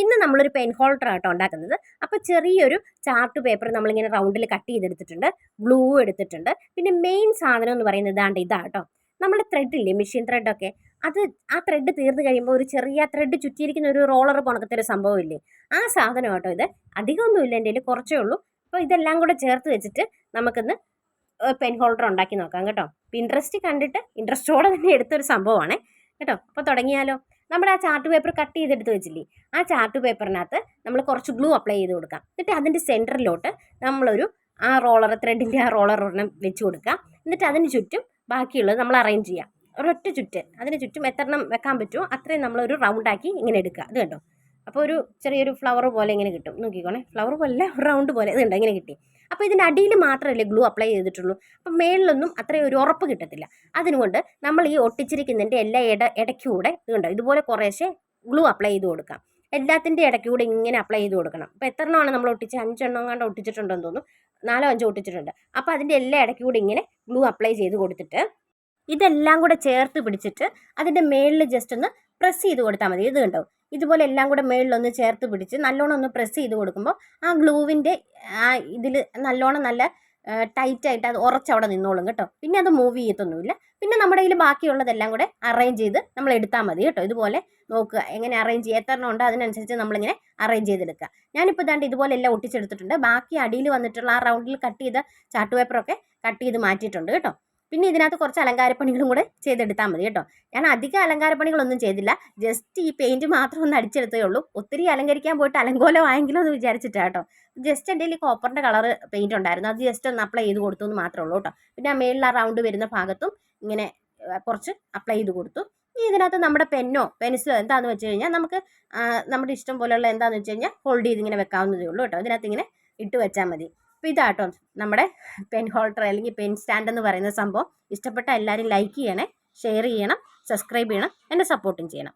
ഇന്ന് നമ്മളൊരു pen holder ആട്ടോ ഉണ്ടാക്കുന്നത്. അപ്പോൾ ചെറിയൊരു ചാർട്ട് പേപ്പർ നമ്മളിങ്ങനെ റൗണ്ടിൽ കട്ട് ചെയ്തെടുത്തിട്ടുണ്ട്. ബ്ലൂ എടുത്തിട്ടുണ്ട്. പിന്നെ മെയിൻ സാധനം എന്ന് പറയുന്നത് ഇതാണ്ട് ഇതാട്ടോ. നമ്മുടെ ത്രെഡ് ഇല്ലേ മെഷീൻ ത്രെഡൊക്കെ അത് ആ ത്രെഡ് തീർന്നു കഴിയുമ്പോൾ ഒരു ചെറിയ ത്രെഡ് ചുറ്റിയിരിക്കുന്ന ഒരു റോളർ പോണക്കത്തെ ഒരു സംഭവമില്ലേ ആ സാധനം കേട്ടോ ഇത്. അധികമൊന്നുമില്ല എന്റെ കുറച്ചേ ഉള്ളൂ. അപ്പോൾ ഇതെല്ലാം കൂടെ ചേർത്ത് വെച്ചിട്ട് നമുക്കിന്ന് പെൻ ഹോൾഡർ ഉണ്ടാക്കി നോക്കാം കേട്ടോ. ഇൻട്രസ്റ്റ് കണ്ടിട്ട് ഇൻട്രസ്റ്റോടെ തന്നെ എടുത്തൊരു സംഭവമാണ്. കേട്ടോ? അപ്പോൾ തുടങ്ങിയാലോ. നമ്മുടെ ആ ചാർട്ട് പേപ്പർ കട്ട് ചെയ്തെടുത്ത് വെച്ചില്ലേ? ആ ചാർട്ട് പേപ്പറിനകത്ത് നമ്മൾ കുറച്ച് ഗ്ലൂ അപ്ലൈ ചെയ്ത് കൊടുക്കാം. എന്നിട്ട് അതിന്റെ സെന്ററിലോട്ട് നമ്മളൊരു ആ റോളർ ത്രെഡിന്റെ ആ റോളർ ഒരെണ്ണം വെച്ച് കൊടുക്കുക എന്നിട്ട് അതിന് ചുറ്റും ബാക്കിയുള്ളത് നമ്മൾ അറേഞ്ച് ചെയ്യാം. ഒരൊറ്റ ചുറ്റ് അതിന് ചുറ്റും എത്ര എണ്ണം വെക്കാൻ പറ്റുമോ അത്രയും നമ്മളൊരു റൗണ്ടാക്കി ഇങ്ങനെ എടുക്കുക. അത് കണ്ടോ? അപ്പോൾ ഒരു ചെറിയൊരു ഫ്ലവർ പോലെ ഇങ്ങനെ കിട്ടും. നോക്കിക്കോണേ. ഫ്ലവർ പോലെ റൗണ്ട് പോലെ. ഇതുണ്ട് ഇങ്ങനെ കിട്ടി. അപ്പോൾ ഇതിന്റെ അടിയിൽ മാത്രമല്ലേ ഗ്ലൂ അപ്ലൈ ചെയ്തിട്ടുള്ളൂ. അപ്പോൾ മേളിലൊന്നും അത്രയും ഒരു ഉറപ്പ് കിട്ടത്തില്ല. അതിനുകൊണ്ട് നമ്മൾ ഈ ഒട്ടിച്ചിരിക്കുന്നതിന്റെ എല്ലാ ഇട ഇടയ്ക്കൂടെ ഇതുണ്ട്. ഇതുപോലെ കുറേശ്ശെ ഗ്ലൂ അപ്ലൈ ചെയ്ത് കൊടുക്കാം. എല്ലാത്തിന്റെ ഇടയ്ക്കൂടെ ഇങ്ങനെ അപ്ലൈ ചെയ്ത് കൊടുക്കണം. അപ്പോൾ എത്ര എണ്ണമാണ് നമ്മൾ ഒട്ടിച്ച്? അഞ്ചെണ്ണം കണ്ട് ഒട്ടിച്ചിട്ടുണ്ടെന്ന് തോന്നുന്നു. നാലോ അഞ്ചോ ഒട്ടിച്ചിട്ടുണ്ട്. അപ്പോൾ അതിന്റെ എല്ലാ ഇടയ്ക്കൂടെ ഇങ്ങനെ ഗ്ലൂ അപ്ലൈ ചെയ്ത് കൊടുത്തിട്ട് ഇതെല്ലാം കൂടെ ചേർത്ത് പിടിച്ചിട്ട് അതിന്റെ മേളിൽ ജസ്റ്റ് ഒന്ന് പ്രസ് ചെയ്ത് കൊടുത്താൽ മതി. ഇത് കണ്ടോ? ഇതുപോലെ എല്ലാം കൂടെ മേളിലൊന്ന് ചേർത്ത് പിടിച്ച് നല്ലോണം ഒന്ന് പ്രസ് ചെയ്ത് കൊടുക്കുമ്പോൾ ആ ഗ്ലൂവിന്റെ ആ ഇതിൽ നല്ലോണം നല്ല ടൈറ്റായിട്ട് അത് ഉറച്ചവിടെ നിന്നോളും കേട്ടോ. പിന്നെ അത് മൂവ് ചെയ്യത്തൊന്നുമില്ല. പിന്നെ നമ്മുടെ കയ്യിൽ ബാക്കിയുള്ളതെല്ലാം കൂടെ അറേഞ്ച് ചെയ്ത് നമ്മൾ എടുത്താൽ മതി കേട്ടോ. ഇതുപോലെ നോക്കുക. എങ്ങനെ അറേഞ്ച് ചെയ്യുക എത്ര ഉണ്ടോ? അതിനനുസരിച്ച് നമ്മളിങ്ങനെ അറേഞ്ച് ചെയ്തെടുക്കുക. ഞാനിപ്പോൾ ഇതാണ്ട് ഇതുപോലെ എല്ലാം ഒട്ടിച്ചെടുത്തിട്ടുണ്ട്. ബാക്കി അടിയിൽ വന്നിട്ടുള്ള ആ റൗണ്ടിൽ കട്ട് ചെയ്ത ചാർട്ട് പേപ്പറൊക്കെ കട്ട് ചെയ്ത് മാറ്റിയിട്ടുണ്ട് കേട്ടോ. പിന്നെ ഇതിനകത്ത് കുറച്ച് അലങ്കാരപ്പണികളും കൂടെ ചെയ്തെടുത്താൽ മതി കേട്ടോ. ഞാൻ അധികം അലങ്കാരപ്പണികളൊന്നും ചെയ്തില്ല. ജസ്റ്റ് ഈ പെയിന്റ് മാത്രം ഒന്ന് അടിച്ചെടുത്തേ ഉള്ളൂ. ഒത്തിരി അലങ്കരിക്കാൻ പോയിട്ട് അലങ്കോലമായെങ്കിലും എന്ന് വിചാരിച്ചിട്ടാണ് കേട്ടോ. ജസ്റ്റ് എന്റെ കയ്യിൽ കോപ്പറിന്റെ കളർ പെയിന്റ് ഉണ്ടായിരുന്നു. അത് ജസ്റ്റ് ഒന്ന് അപ്ലൈ ചെയ്ത് കൊടുത്തു എന്ന് മാത്രമേ ഉള്ളൂ കേട്ടോ. പിന്നെ ആ മേളിൽ ആ റൗണ്ട് വരുന്ന ഭാഗത്തും ഇങ്ങനെ കുറച്ച് അപ്ലൈ ചെയ്ത് കൊടുത്തു. ഇനി ഇതിനകത്ത് നമ്മുടെ പെന്നോ പെൻസിലോ എന്താന്ന് വെച്ച് കഴിഞ്ഞാൽ നമുക്ക് നമ്മുടെ ഇഷ്ടം പോലെയുള്ള എന്താണെന്ന് വെച്ച് കഴിഞ്ഞാൽ ഹോൾഡ് ചെയ്ത് ഇങ്ങനെ വെക്കാവുന്നതേ ഉള്ളൂ കേട്ടോ. ഇതിനകത്ത് ഇങ്ങനെ ഇട്ട് വെച്ചാൽ മതി. അപ്പോൾ ഇതാട്ടോ നമ്മുടെ പെൻ ഹോൾഡർ അല്ലെങ്കിൽ പെൻ സ്റ്റാൻഡ് എന്ന് പറയുന്ന സംഭവം. ഇഷ്ടപ്പെട്ട എല്ലാവരും ലൈക്ക് ചെയ്യണേ ഷെയർ ചെയ്യണം സബ്സ്ക്രൈബ് ചെയ്യണം എന്നെ സപ്പോർട്ടും ചെയ്യണം.